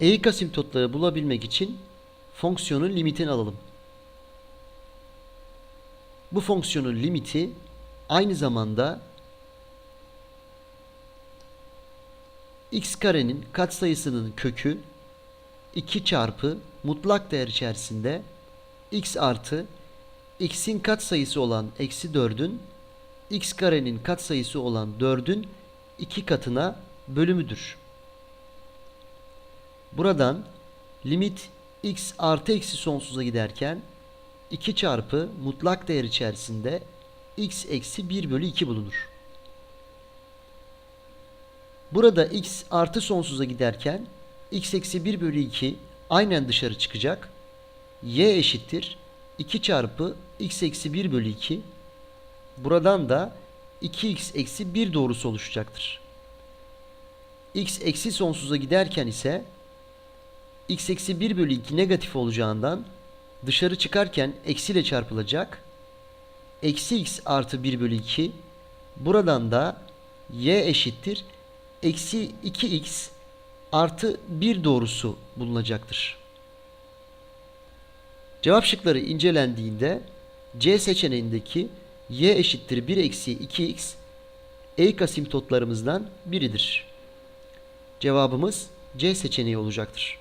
Eğik asimptotları bulabilmek için fonksiyonun limitini alalım. Bu fonksiyonun limiti aynı zamanda x karenin katsayısının kökü 2 çarpı mutlak değer içerisinde x artı x'in katsayısı olan eksi 4'ün x karenin katsayısı olan 4'ün 2 katına bölümüdür. Buradan limit x artı eksi sonsuza giderken 2 çarpı mutlak değer içerisinde x eksi 1 bölü 2 bulunur. Burada x artı sonsuza giderken x eksi 1 bölü 2 aynen dışarı çıkacak. y eşittir 2 çarpı x eksi 1 bölü 2. Buradan da 2x eksi 1 doğrusu oluşacaktır. x eksi sonsuza giderken ise x eksi 1 bölü 2 negatif olacağından dışarı çıkarken eksiyle çarpılacak. Eksi x artı 1 bölü 2 buradan da y eşittir eksi 2x artı 1 doğrusu bulunacaktır. Cevap şıkları incelendiğinde C seçeneğindeki y eşittir 1 eksi 2x eğik asimptotlarımızdan biridir. Cevabımız C seçeneği olacaktır.